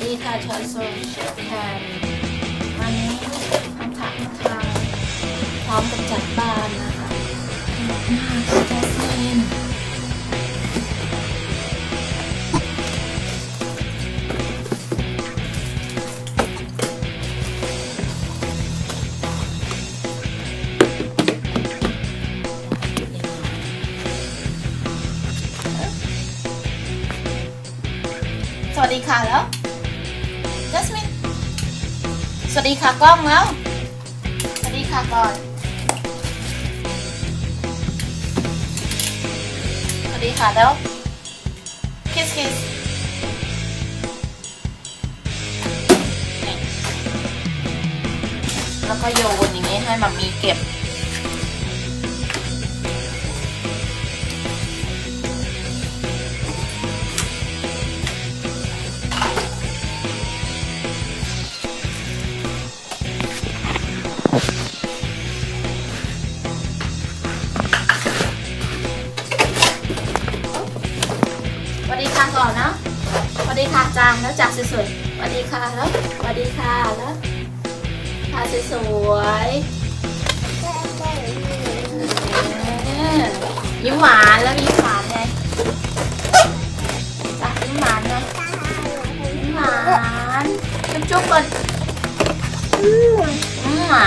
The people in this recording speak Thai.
วัสดีค่ะชอนโซเชแคนวันนี้ทำถักทางพร้อมกับจัดบ้านนะคะมาแจสมินสวัสดีค่ะแล้ว จสมินสวัสดีค่ะกล้องแล้ว สวัสดีค่ะก่อน สวัสดีค่ะแล้ว คิสคิสแล้วก็โยนอย่างนี้ให้มัมมีเก็บ ดีค่ะก่อนนะสวัสดีค่ะจางแล้วจากสวยๆสวัสดีค่ะแล้วสวัสดีค่ะแล้วค่ะสวยๆเออยิ้มหวานแล้วยิ้มหวานไงจ้ะยิ้มหวานนะยิ้มหวานจุ๊บๆก่อนอืมอะ